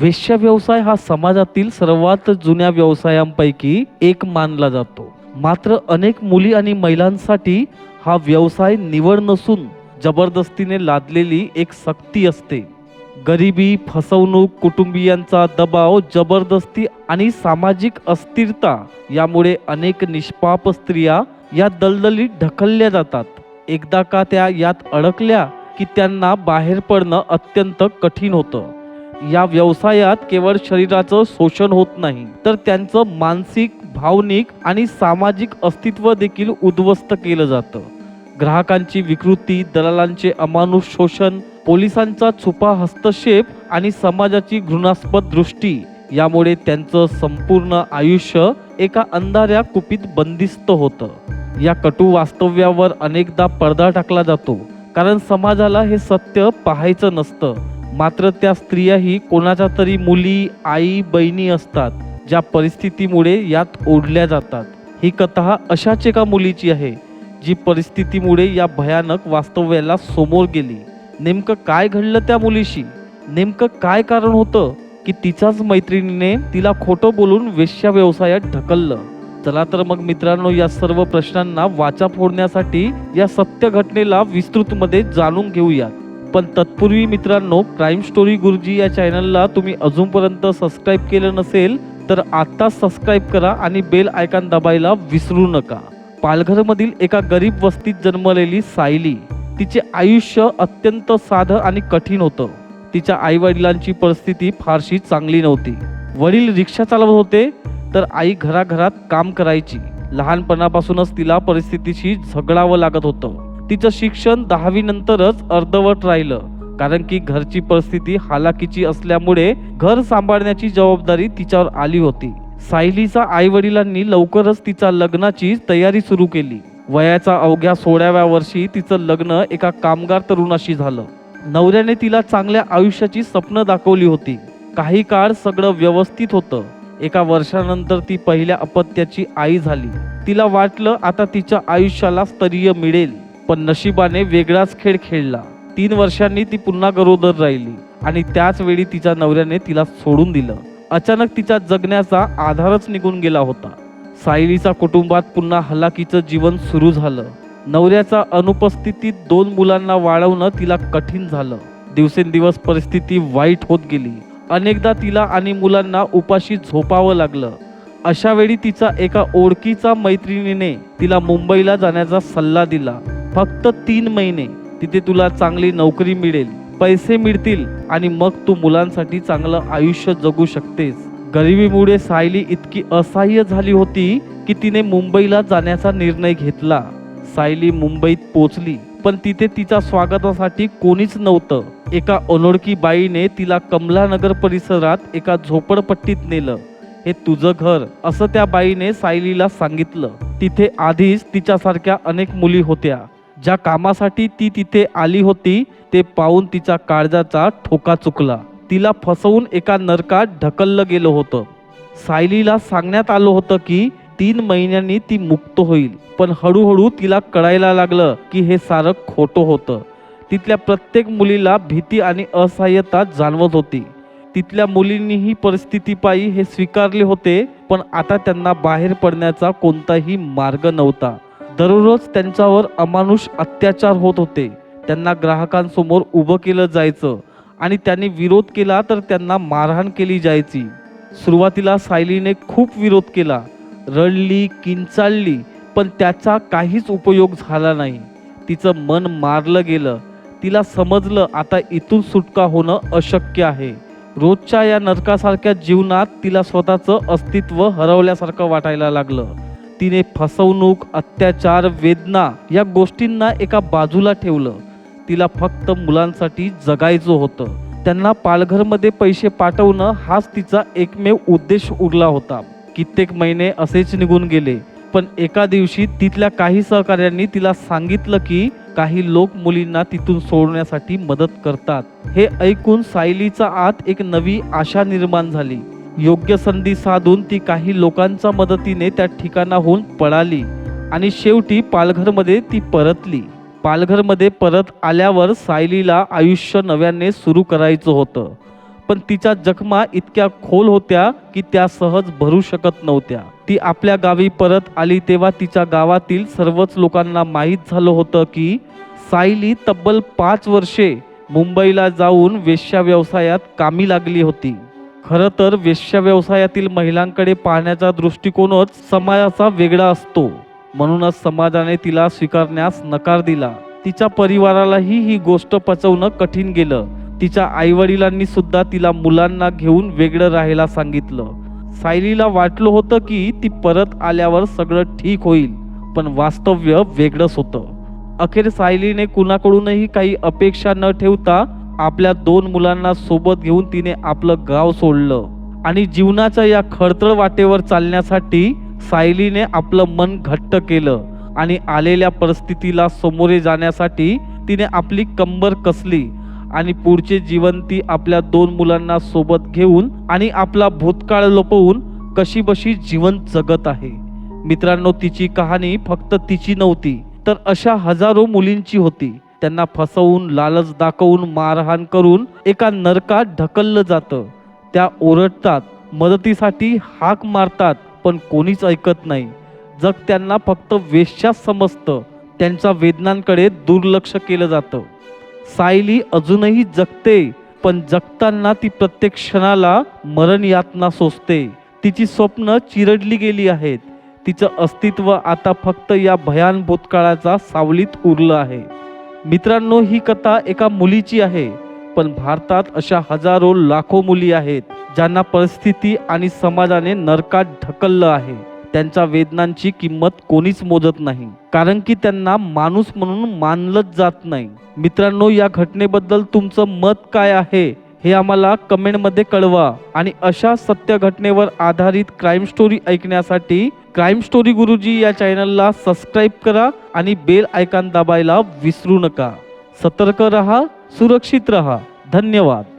वेश्या व्यवसाय हा समाजातील सर्वात जुन्या व्यवसायांपैकी एक मानला जातो. मात्र अनेक मुली आणि महिलांसाठी हा व्यवसाय निवड नसून जबरदस्तीने लादलेली एक सक्ती असते. गरिबी फसवणूक कुटुंबियांचा दबाव जबरदस्ती आणि सामाजिक अस्थिरता यामुळे अनेक निष्पाप स्त्रिया या दलदलीत ढकलल्या जातात. एकदा का त्या यात अडकल्या की त्यांना बाहेर पडणं अत्यंत कठीण होतं. या व्यवसायात केवळ शरीराचं शोषण होत नाही तर त्यांचं मानसिक भावनिक आणि सामाजिक अस्तित्व देखील उद्ध्वस्त केलं जातं. ग्राहकांची विकृती दलालांचे अमानुष शोषण पोलिसांचा छुपा हस्तक्षेप आणि समाजाची घृणास्पद दृष्टी यामुळे त्यांचं संपूर्ण आयुष्य एका अंधाऱ्या कुपीत बंदिस्त होतं. या कटू वास्तव्यावर अनेकदा पडदा टाकला जातो कारण समाजाला हे सत्य पाहायचं नसतं. मात्र त्या स्त्रियाही कोणाच्या तरी मुली आई बहिणी असतात ज्या परिस्थितीमुळे यात ओढल्या जातात. ही कथा अशाच एका मुलीची आहे जी परिस्थितीमुळे या भयानक वास्तव्याला समोर गेली. नेमकं काय घडलं त्या मुलीशी? नेमकं काय कारण होतं की तिच्याच मैत्रिणीने तिला खोटं बोलून वेश्या व्यवसायात ढकललं? चला तर मग मित्रांनो या सर्व प्रश्नांना वाचा फोडण्यासाठी या सत्य घटनेला विस्तृतमध्ये जाणून घेऊयात. पण तत्पूर्वी मित्रांनो क्राईम स्टोरी गुरुजी या चॅनलला तुम्ही अजूनपर्यंत सबस्क्राईब केलं नसेल तर आत्ताच सबस्क्राईब करा आणि बेल आयकॉन दबायला विसरू नका. पालघरमधील एका गरीब वस्तीत जन्मलेली सायली तिचे आयुष्य अत्यंत साधं आणि कठीण होतं. तिच्या आईवडिलांची परिस्थिती फारशी चांगली नव्हती. वडील रिक्षा चालवत होते तर आई घराघरात काम करायची. लहानपणापासूनच तिला परिस्थितीशी झगडावं लागत होतं. तिचं शिक्षण दहावीनंतरच अर्धवट राहिलं. कारण की घरची परिस्थिती हालाकीची असल्यामुळे घर सांभाळण्याची जबाबदारी तिच्यावर आली होती. सायलीचा आई वडिलांनी लवकरच तिच्या लग्नाची तयारी सुरू केली. वयाचा अवघ्या सोळाव्या वर्षी तिचं लग्न एका कामगार तरुणाशी झालं. नवऱ्याने तिला चांगल्या आयुष्याची स्वप्न दाखवली होती. काही काळ सगळं व्यवस्थित होतं. एका वर्षानंतर ती पहिल्या अपत्याची आई झाली. तिला वाटलं आता तिच्या आयुष्याला स्तरीय मिळेल. पण नशिबाने वेगळाच खेळ खेळला. तीन वर्षांनी ती पुन्हा गरोदर राहिली आणि त्याच वेळी तिच्या नवऱ्याने तिला सोडून दिलं. अचानक तिच्या जगण्याचा आधारच निघून गेला होता. सायलीचा कुटुंबात पुन्हा हलाकीचं जीवन सुरू झालं. नवऱ्याच्या अनुपस्थितीत दोन मुलांना वाढवणं तिला कठीण झालं. दिवसेंदिवस परिस्थिती वाईट होत गेली. अनेकदा तिला आणि मुलांना उपाशी झोपावं लागलं. अशा वेळी तिचा एका ओळखीचा मैत्रिणीने तिला मुंबईला जाण्याचा सल्ला दिला. फक्त तीन महिने तिथे तुला चांगली नोकरी मिळेल पैसे मिळतील आणि मग तू मुलांसाठी चांगलं आयुष्य जगू शकतेस. गरिबीमुळे सायली इतकी असहाय्य झाली होती की तिने मुंबईला जाण्याचा निर्णय घेतला. सायली मुंबईत पोचली पण तिथे तिच्या स्वागतासाठी कोणीच नव्हतं. एका अनोळखी बाईने तिला कमलानगर परिसरात एका झोपडपट्टीत नेलं. हे तुझं घर असं त्या बाईने सायलीला सांगितलं. तिथे आधीच तिच्यासारख्या अनेक मुली होत्या. ज्या कामासाठी ती तिथे आली होती ते पाहून तिच्या काळजाचा ठोका चुकला. तिला फसवून एका नरकात ढकललं गेलं होतं. सायलीला सांगण्यात आलं होतं की तीन महिन्यांनी ती मुक्त होईल पण हळूहळू तिला कळायला लागलं की हे सारं खोटं होतं. तिथल्या प्रत्येक मुलीला भीती आणि असहाय्यता जाणवत होती. तिथल्या मुलींनीही परिस्थिती पायी हे स्वीकारले होते पण आता त्यांना बाहेर पडण्याचा कोणताही मार्ग नव्हता. दररोज त्यांच्यावर अमानुष अत्याचार होत होते. त्यांना ग्राहकांसमोर उभं केलं जायचं आणि त्यांनी विरोध केला तर त्यांना मारहाण केली जायची. सुरुवातीला सायलीने खूप विरोध केला. रडली किंचाळली पण त्याचा काहीच उपयोग झाला नाही. तिचं मन मारलं गेलं. तिला समजलं आता इथून सुटका होणं अशक्य आहे. रोजच्या या नरकासारख्या जीवनात तिला स्वतःचं अस्तित्व हरवल्यासारखं वाटायला लागलं. तिने फसवणूक अत्याचार वेदना या गोष्टींना एका बाजूला ठेवलं. तिला फक्त मुलांसाठी जगायचं होतं. त्यांना पालघरमध्ये पैसे पाठवणं हाच तिचा एकमेव उद्देश उरला होता. कित्येक महिने असेच निघून गेले पण एका दिवशी तिथल्या काही सहकाऱ्यांनी तिला सांगितलं की काही लोक मुलींना तिथून सोडण्यासाठी मदत करतात. हे ऐकून सायलीचा आत एक नवी आशा निर्माण झाली. योग्य संधी साधून ती काही लोकांच्या मदतीने त्या ठिकाणाहून पळाली. आणि शेवटी पालघरमध्ये ती परतली. पालघरमध्ये परत आल्यावर सायलीला आयुष्य नव्याने सुरू करायचं होतं. पण तिच्या जखमा इतक्या खोल होत्या की त्या सहज भरू शकत नव्हत्या. ती आपल्या गावी परत आली तेव्हा तिच्या गावातील सर्वच लोकांना माहीत झालं होतं की सायली तब्बल पाच वर्षे मुंबईला जाऊन वेश्या व्यवसायात कामी लागली होती. खरं तर वेश्या व्यवसायातील महिलांकडे पाहण्याचा दृष्टिकोनच समाजाचा वेगळा असतो. म्हणूनच समाजाने तिला स्वीकारण्यास नकार दिला. तिच्या परिवारालाही ही गोष्ट पचवणं कठीण गेलं. तिच्या आईवडिलांनी सुद्धा तिला मुलांना घेऊन वेगळं राहायला सांगितलं. सायलीला वाटलं होतं की ती परत आल्यावर सगळं ठीक होईल पण वास्तव्य वेगळंच होतं. अखेर सायलीने कुणाकडूनही काही अपेक्षा न ठेवता आपल्या दोन मुलांना सोबत घेऊन तिने आपलं गाव सोडलं. आणि जीवनाच्या या खडतळ वाटेवर चालण्यासाठी सायलीने आपलं मन घट्ट केलं आणि आलेल्या परिस्थितीला सामोरे जाण्यासाठी तिने आपली कंबर कसली आणि पुढचे जीवन ती आपल्या दोन मुलांना सोबत घेऊन आणि आपला भूतकाळ लपवून कशीबशी जीवन जगत आहे. मित्रांनो तिची कहाणी फक्त तिची नव्हती तर अशा हजारो मुलींची होती. त्यांना फसवून लालच दाखवून मारहाण करून एका नरकात ढकललं जातं. त्या ओरडतात मदतीसाठी हाक मारतात पण कोणीच ऐकत नाही. जग त्यांना फक्त वेश्याच समजतं. त्यांच्या वेदनांकडे दुर्लक्ष केलं जातं. सायली अजूनही जगते पण जगताना ती प्रत्येक क्षणाला मरण यातना सोसते. तिची स्वप्न चिरडली गेली आहेत. तिचं अस्तित्व आता फक्त या भयान भूतकाळाचा सावलीत उरलं आहे. मित्रांनो ही कथा एका मुलीची आहे पण भारतात अशा हजारो लाखो मुली आहेत ज्यांना परिस्थिती आणि समाजाने नरकात ढकललं आहे. त्यांच्या वेदनांची किंमत कोणीच मोजत नाही कारण की त्यांना माणूस म्हणून मानलंच जात नाही. मित्रांनो या घटनेबद्दल तुमचं मत काय आहे? हे आम्हाला कमेंटमध्ये कळवा आणि अशा सत्य घटनेवर आधारित क्राईम स्टोरी ऐकण्यासाठी क्राईम स्टोरी गुरुजी या चॅनलला सबस्क्राईब करा आणि बेल आयकॉन दाबायला विसरू नका. सतर्क रहा सुरक्षित रहा. धन्यवाद.